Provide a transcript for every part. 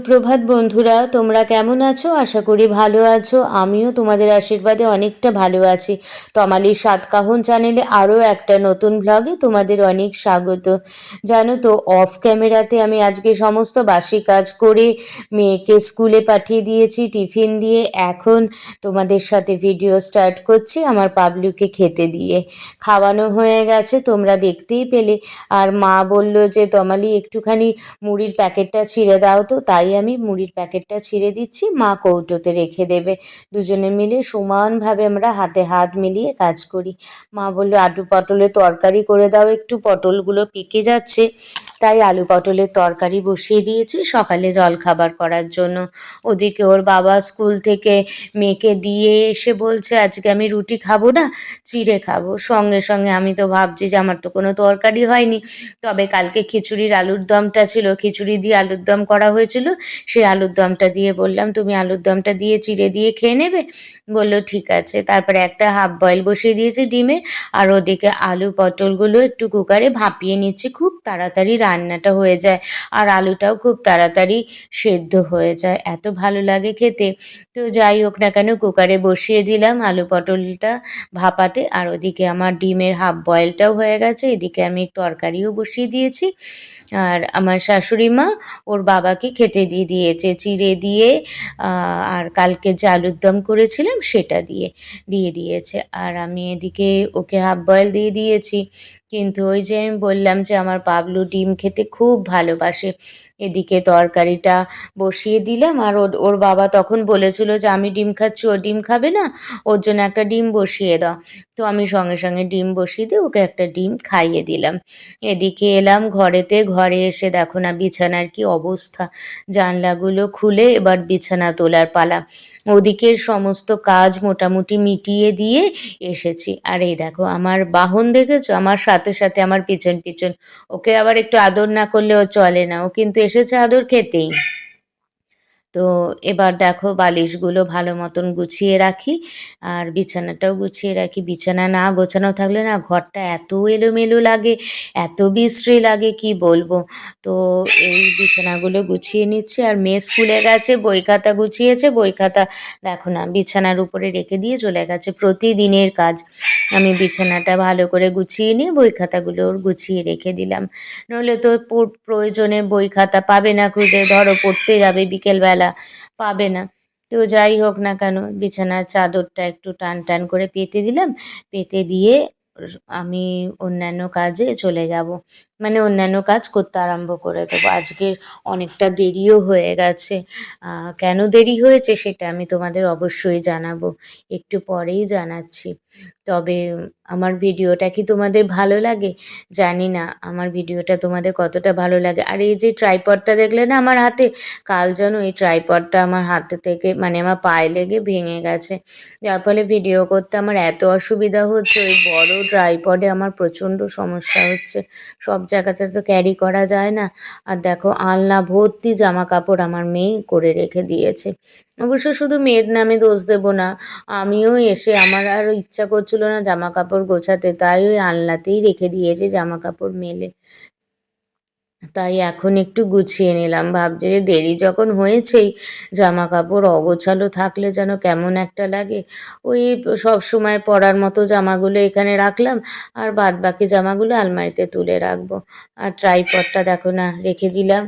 সুপ্রভাত বন্ধুরা, তোমরা কেমন আছো? আশা করি ভালো আছো। আমিও তোমাদের আশীর্বাদে অনেকটা ভালো আছি। তমালির সাতকাহন চ্যানেলে আরও একটা নতুন ব্লগে তোমাদের অনেক স্বাগত। জানো তো অফ ক্যামেরাতে আমি আজকে সমস্ত বাসি কাজ করে মেয়েকে স্কুলে পাঠিয়ে দিয়েছি, টিফিন দিয়ে। এখন তোমাদের সাথে ভিডিও স্টার্ট করছি আমার পাবলুকে খেতে দিয়ে। খাওয়ানো হয়ে গেছে, তোমরা দেখতেই পেলে। আর মা বলল যে, তমালি, একটুখানি মুড়ির প্যাকেটটা ছিঁড়ে দাও তো। তাই আমি মুড়ির প্যাকেটটা ছিঁড়ে দিচ্ছি। মা কৌটোতে রেখে দেবে। দুজনে মিলে সমানভাবে আমরা হাতে হাত মিলিয়ে কাজ করি। মা বলল, আলু পটলের তরকারি করে দাও। একটু পটলগুলো পেকে যাচ্ছে। তাই আলু পটলের তরকারি বসিয়ে দিয়েছি, সকালে জল খাবার করার জন্য। ওদিকে ওর বাবা স্কুল থেকে মেয়েকে দিয়ে এসে বলছে, আজকে আমি রুটি খাব না, চিড়ে খাব। সঙ্গে সঙ্গে আমি তো ভাবছি যে আমার তো কোনো তরকারি হয়নি। তবে কালকে খিচুড়ির আলুর দমটা ছিল, খিচুড়ি দিয়ে আলুর দম করা হয়েছিল। সেই আলুর দমটা দিয়ে বললাম, তুমি আলুর দমটা দিয়ে চিড়ে দিয়ে খেয়ে নেবে? বলল, ঠিক আছে। তারপরে একটা হাফ বয়েল বসিয়ে দিয়েছি ডিমে, আর ওদিকে আলু পটলগুলো একটু কুকারে ভাপিয়ে নিচ্ছি, খুব তাড়াতাড়ি রান্নাটা হয়ে যায়। আর আলুটাও খুব তাড়াতাড়ি সেদ্ধ হয়ে যায়, এত ভালো লাগে খেতে। তো যাই হোক না কেন কুকারে বসিয়ে দিলাম আলু পটলটা ভাপাতে, আর ওদিকে আমার ডিমের হাফ বয়েলটাও হয়ে গেছে, এদিকে আমি তরকারিও বসিয়ে দিয়েছি। আর আমার শাশুড়ি মা ওর বাবাকে খেতে দিয়ে দিয়েছে, চিড়ে দিয়ে আর কালকে যে আলুর দম করেছিলাম সেটা দিয়ে দিয়ে দিয়েছে। আর আমি এদিকে ওকে হাফ বয়েল দিয়ে দিয়েছি। কিন্তু ওই যে আমি বললাম যে আমার পাবলু ডিম খেতে খুব ভালোবাসে। এদিকে তরকারিটা বসিয়ে দিলাম। আর ওর ওর বাবা তখন বলেছিল যে আমি ডিম খাচ্ছি, ও ডিম খাবে না, ওর জন্য একটা ডিম বসিয়ে দাও। তো আমি সঙ্গে সঙ্গে ডিম বসিয়ে দিয়ে ওকে একটা ডিম খাইয়ে দিলাম। এদিকে এলাম ঘরেতে, ঘরে এসে দেখো না বিছানার কি অবস্থা। জানলাগুলো খুলে এবার বিছানা তোলার পালা। ওদিকের সমস্ত কাজ মোটামুটি মিটিয়ে দিয়ে এসেছি। আর এই দেখো, আমার বাহন দেখেছ? আমার সাথে সাথে আমার পিছন পিছন। ওকে আবার একটু আদর না করলে ও চলে না। ও কিন্তু এসেছে আদর খেতেই। তো এবার দেখো বালিশগুলো ভালো মতন গুছিয়ে রাখি, আর বিছানাটাও গুছিয়ে রাখি। বিছানা না গোছানো থাকলে না ঘরটা এত এলোমেলো লাগে, এত বিশ্রী লাগে, কি বলব? তো এই বিছানাগুলো গুছিয়ে নিচ্ছি, আর মেয়ে স্কুলে গেছে, বই খাতা গুছিয়েছে। বই খাতা দেখো না, বিছানার উপরে রেখে দিয়ে চলে গেছে প্রতিদিনের কাজ। আমি বিছানাটা ভালো করে গুছিয়ে নিয়ে বই খাতাগুলো ওর গুছিয়ে রেখে দিলাম। নইলে তো প্রয়োজনে বই খাতা পাবে না খুঁজে, ধরো পড়তে যাবে বিকেলবেলা। পাবে না। তো যাই হোক না কেন, বিছানার চাদরটা একটু টান টান করে পেতে দিলাম। পেতে দিয়ে আমি অন্যান্য কাজে চলে যাব। মানে অন্যান্য কাজ করতে আরম্ভ করে দেবো। আজকে অনেকটা দেরিও হয়ে গেছে। কেন দেরি হয়েছে সেটা আমি তোমাদের অবশ্যই জানাব। একটু পরেই জানাচ্ছি। তবে আমার ভিডিওটা কি তোমাদের ভালো লাগে? জানি না, আমার ভিডিওটা তোমাদের কতটা ভালো লাগে। আর এই যে ট্রাইপডটা দেখলে না আমার হাতে, কাল যেন এই ট্রাইপডটা আমার হাতে থেকে মানে আমার পায়ে লেগে ভেঙে গেছে। যার ফলে ভিডিও করতে আমার এত অসুবিধা হচ্ছে, ওই বড় ট্রাইপডে আমার প্রচণ্ড সমস্যা হচ্ছে। সব জায়গাতে তো ক্যারি করা যায় না। আর দেখো, আলনা ভর্তি জামা কাপড় আমার মেয়ে করে রেখে দিয়েছে। অবশ্য শুধু মেয়ের নামে দোষ দেব না, আমিও এসে আমার আর ইচ্ছা করছিল না জামা কাপড় গোছাতে, তাই ওই আলনাতেই রেখে দিয়েছে জামা কাপড় মেলে। তাই এখন একটু গুছিয়ে নিলাম। ভাবছি যে দেরি যখন হয়েছেই জামা কাপড় অগোছালো থাকলে যেন কেমন একটা লাগে। ওই সব সময় পরার মতো জামাগুলো এখানে রাখলাম আর বাদ বাকি জামাগুলো আলমারিতে তুলে রাখব। আর ট্রাইপডটা দেখো না, রেখে দিলাম।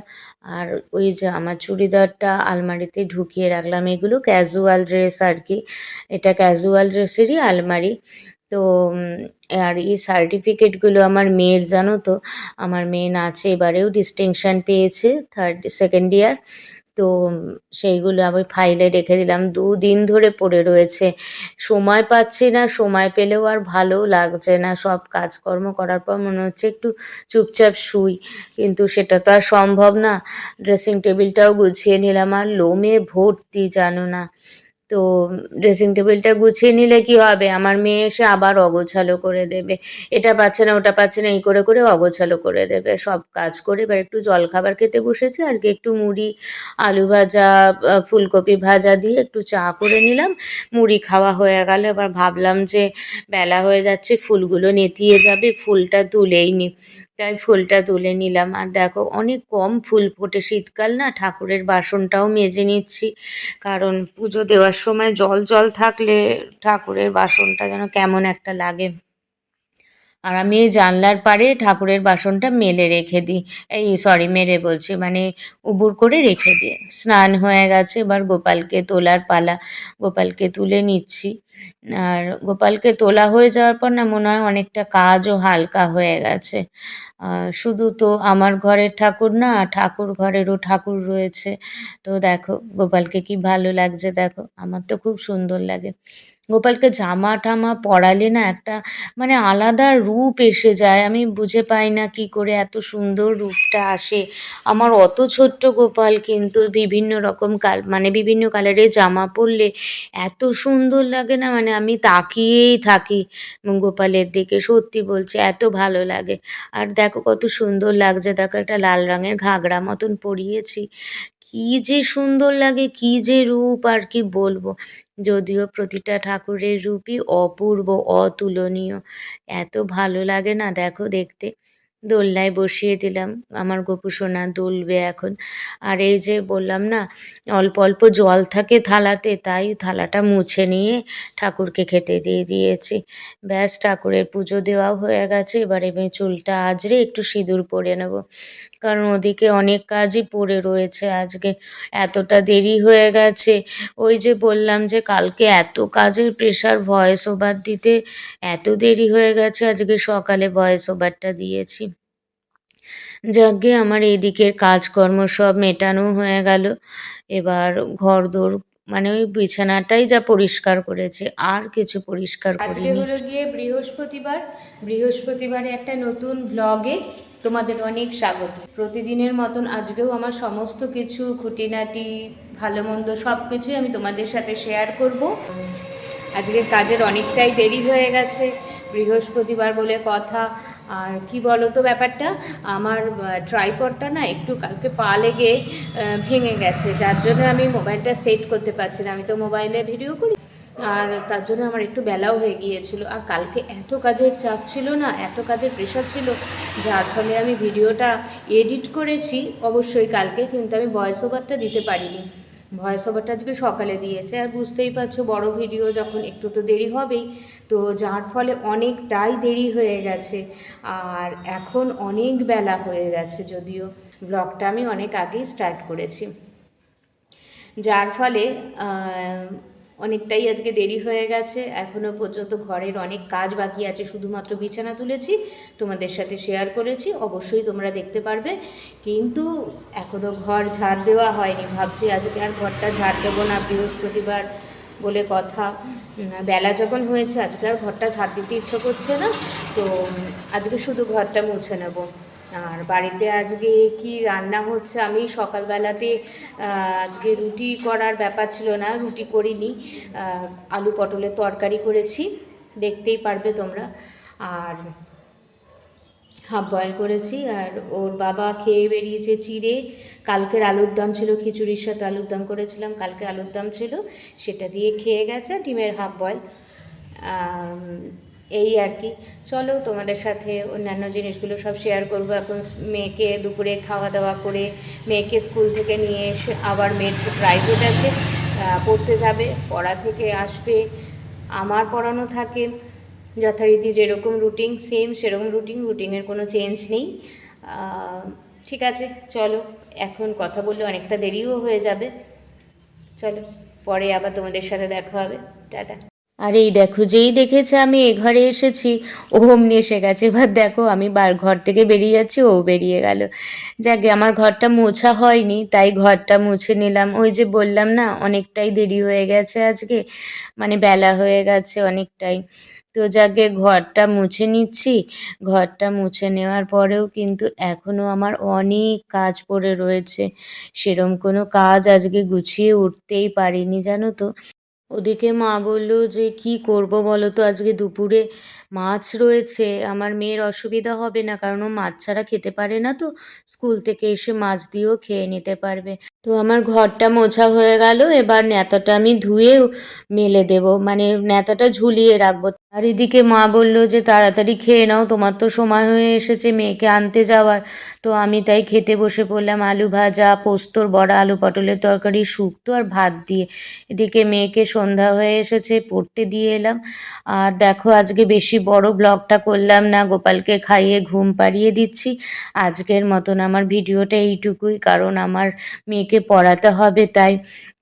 আর ওই যে আমার চুড়িদারটা আলমারিতে ঢুকিয়ে রাখলাম। এগুলো ক্যাজুয়াল ড্রেস আর কি। এটা ক্যাজুয়াল ড্রেসেরই আলমারি। তো আর এই সার্টিফিকেটগুলো আমার মেয়ের, জানো তো? আমার মেয়ে নাচে, এবারেও ডিস্টিংশন পেয়েছে থার্ড সেকেন্ড ইয়ার তো সেইগুলো আমি ফাইলে রেখে দিলাম। দুদিন ধরে পড়ে রয়েছে। সময় পাচ্ছি না, সময় পেলেও আর ভালো লাগছে না। সব কাজকর্ম করার পর মনে হচ্ছে একটু চুপচাপ শুই। কিন্তু সেটা তো আর সম্ভব না। ড্রেসিং টেবিলটাও গুছিয়ে নিলাম। আর লোমে ভর্তি, জানো না। তো ড্রেসিং টেবিলটা গুছিয়ে নিলে কি হবে? আমার মেয়ে এসে আবার অগোছালো করে দেবে। এটা পাচ্ছে না, ওটা পাচ্ছে না, এই করে করে অগোছালো করে দেবে। সব কাজ করে এবার একটু জল খাবার খেতে বসেছে। আজকে একটু মুড়ি, আলু ভাজা ফুলকপি ভাজা দিয়ে একটু চা করে নিলাম। মুড়ি খাওয়া হয়ে গেল। এবার ভাবলাম যে বেলা হয়ে যাচ্ছে, ফুলগুলো নেতিয়ে যাবে। ফুলটা তুলেই নি তাই ফুলটা তুলে নিলাম। আর দেখো, অনেক কম ফুল ফোটে। শীতকাল না, ঠাকুরের বাসনটাও মেজে নিচ্ছি। কারণ পুজো দেওয়ার সময় জল জল থাকলে ঠাকুরের বাসনটা যেন কেমন একটা লাগে। আর আমি এই জানলার পাড়ে ঠাকুরের বাসনটা মেলে রেখে দিই। এই সরি মেরে বলছি মানে উবুর করে রেখে দিই। স্নান হয়ে গেছে, এবার গোপালকে তোলার পালা। গোপালকে তুলে নিচ্ছি। আর গোপালকে তোলা হয়ে যাওয়ার পর না মনে হয় অনেকটা কাজও হালকা হয়ে গেছে। শুধু তো আমার ঘরের ঠাকুর না, ঠাকুর ঘরেরও ঠাকুর রয়েছে। তো দেখো, গোপালকে কি ভালো লাগছে দেখো। আমার তো খুব সুন্দর লাগে। গোপালকে জামা টামা পরালে না একটা মানে আলাদা রূপ এসে যায়। আমি বুঝে পাই না কি করে এত সুন্দর রূপটা আসে। আমার অত ছোট্ট গোপাল কিন্তু বিভিন্ন রকম কাল মানে বিভিন্ন কালারের জামা পরলে এত সুন্দর লাগে না? মানে আমি তাকিয়েই থাকি গোপালের দিকে। সত্যি বলছি, এত ভালো লাগে। আর দেখো কত সুন্দর লাগছে। দেখো একটা লাল রঙের ঘাগরা মতন পরিয়েছি। কি যে সুন্দর লাগে, কি যে রূপ আর কি বলব। যদিও প্রতিটা ঠাকুরের রূপই অপূর্ব অতুলনীয়। এত ভালো লাগে না দেখো দেখতে। দোলনায় বসিয়ে দিলাম। আমার গোপু সোনা দুলবে এখন। আর এই যে বললাম না, অল্প অল্প জল থাকে থালাতে, তাই থালাটা মুছে নিয়ে ঠাকুরকে খেতে দিয়ে দিয়েছি। ব্যাস, ঠাকুরের পুজো দেওয়াও হয়ে গেছে। এবার আমি চুলটা আজরে একটু সিঁদুর পরে নেব। কারণ ওদিকে অনেক কাজই পড়ে রয়েছে আজকে। এতটা দেরি হয়ে গেছে। ওই যে বললাম যে কালকে এত কাজের প্রেশার ভয়েস ওভার দিতে এত দেরি হয়ে গেছে আজকে সকালে ভয়েস ওভারটা দিয়েছি। যাকগে আমার এইদিকের কাজকর্ম সব মেটানো হয়ে গেল। এবার ঘরদোর মানে ওই বিছানাটাই যা পরিষ্কার করেছে আর কিছু পরিষ্কার আজকে করিনি। হলো গিয়ে বৃহস্পতিবার। বৃহস্পতিবারে একটা নতুন ব্লগে তোমাদের অনেক স্বাগত। প্রতিদিনের মতন আজকেও আমার সমস্ত কিছু খুঁটিনাটি ভালো মন্দ সব কিছুই আমি তোমাদের সাথে শেয়ার করব। আজকে কাজের অনেকটাই দেরি হয়ে গেছে। বৃহস্পতিবার বলে কথা। আর কি বলো তো ব্যাপারটা? আমার ট্রাইপডটা না একটু কালকে পা লেগে ভেঙে গেছে। যার জন্য আমি মোবাইলটা সেট করতে পারছি না। আমি তো মোবাইলে ভিডিও করি। আর তার জন্য আমার একটু বেলাও হয়ে গিয়েছিল। আর কালকে এত কাজের চাপ ছিল না, এত কাজের প্রেশার ছিল, যার ফলে আমি ভিডিওটা এডিট করেছি অবশ্যই কালকে, কিন্তু আমি ভয়েস ওভারটা দিতে পারিনি। ভয়েস ওভারটা আজকে সকালে দিয়েছে। আর বুঝতেই পারছ, বড় ভিডিও যখন একটু তো দেরি হবেই, তো যার ফলে অনেকটাই দেরি হয়ে গেছে। আর এখন অনেক বেলা হয়ে গেছে, যদিও ব্লগটা আমি অনেক আগেই স্টার্ট করেছি। যার ফলে অনেকটাই আজকে দেরি হয়ে গেছে। এখনও পর্যন্ত ঘরের অনেক কাজ বাকি আছে, শুধুমাত্র বিছানা তুলেছি, তোমাদের সাথে শেয়ার করেছি, অবশ্যই তোমরা দেখতে পারবে। কিন্তু এখনও ঘর ঝাড় দেওয়া হয়নি, ভাবছি আজকে আর ঘরটা ঝাড় দেবো না, বৃহস্পতিবার বলে কথা। বেলা যখন হয়েছে, আজকে আর ঘরটা ঝাড় দিতে ইচ্ছে করছে না, তো আজকে শুধু ঘরটা মুছে নেব। আর বাড়িতে আজকে কি রান্না হচ্ছে? আমি সকালবেলাতে আজকে রুটি করার ব্যাপার ছিল না, রুটি করিনি। আলু পটলের তরকারি করেছি, দেখতেই পারবে তোমরা। আর হাফ বয়েল করেছি, আর ওর বাবা খেয়ে বেরিয়েছে চিড়ে। কালকের আলুর দম ছিল, খিচুড়ির সাথে আলুর দম করেছিলাম, কালকে আলুর দম ছিল, সেটা দিয়ে খেয়ে গেছে, ডিমের হাফ বয়েল। এই আর কি। চলো তোমাদের সাথে অন্যান্য জিনিসগুলো সব শেয়ার করব। এখন মেয়েকে দুপুরে খাওয়া দাওয়া করে মেয়েকে স্কুল থেকে নিয়ে এসে আবার মেয়ের প্রাইভেট আছে পড়তে যাবে, পড়া থেকে আসবে, আমার পড়ানো থাকে। যথারীতি যেরকম রুটিন সেম সেরকম রুটিন রুটিনের কোনো চেঞ্জ নেই। ঠিক আছে, চলো। এখন কথা বললে অনেকটা দেরিও হয়ে যাবে। চলো, পরে আবার তোমাদের সাথে দেখা হবে। টাটা। আর এই দেখো, যেই দেখেছে আমি এ ঘরে এসেছি, ও অমনি এসে গেছে। এবার দেখো, আমি বার ঘর থেকে বেরিয়ে যাচ্ছি, ও বেরিয়ে গেল। যাকে আমার ঘরটা মোছা হয়নি, তাই ঘরটা মুছে নিলাম। ওই যে বললাম না, অনেকটাই দেরি হয়ে গেছে আজকে মানে বেলা হয়ে গেছে অনেকটাই। তো যাকে ঘরটা মুছে নিচ্ছি, ঘরটা মুছে নেওয়ার পরেও কিন্তু এখনও আমার অনেক কাজ পড়ে রয়েছে। সেরম কোনো কাজ আজকে গুছিয়ে উঠতেই পারিনি, জানো তো। ওদিকে মা বলল যে, কি করব বলো তো? আজকে দুপুরে মাছ রয়েছে। আমার মেয়ের অসুবিধা হবে না, কারণ ও মাছ ছাড়া খেতে পারে না তো। স্কুল থেকে এসে মাছ দিয়েও খেয়ে নিতে পারবে। তো আমার ঘরটা মোছা হয়ে গেল। এবার নেতাটা আমি ধুয়ে মেলে দেব। মানে নেতাটা ঝুলিয়ে রাখব। আর এদিকে মা বলল যে, তাড়াতাড়ি খেয়ে নাও, তোমার তো সময় হয়ে এসেছে মেয়েকে আনতে যাওয়ার। তো আমি তাই খেতে বসে পড়লাম আলু ভাজা, পোস্তর বড়া, আলু পটলের তরকারি, শুক্তো আর ভাত দিয়ে। এদিকে মেয়েকে সন্ধ্যা হয়ে এসেছে, পড়তে দিয়ে এলাম। আর দেখো, আজকে বেশি বড় ব্লগটা করলাম না, গোপালকে খাইয়ে ঘুম পাড়িয়ে দিচ্ছি। আজকের মতন আমার ভিডিওটা এইটুকুই, কারণ আমার মেয়েকে পড়াতে হবে তাই।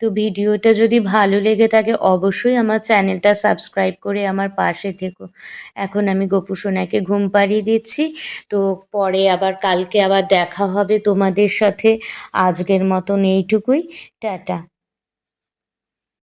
তো ভিডিওটা যদি ভালো লেগে থাকে, অবশ্যই আমার চ্যানেলটা সাবস্ক্রাইব করে আমার পাশে থেকো। এখন আমি গোপু সোনাকে ঘুম পাড়িয়ে দিচ্ছি। তো পরে আবার কালকে আবার দেখা হবে তোমাদের সাথে। আজকের মতন এইটুকুই। টাটা।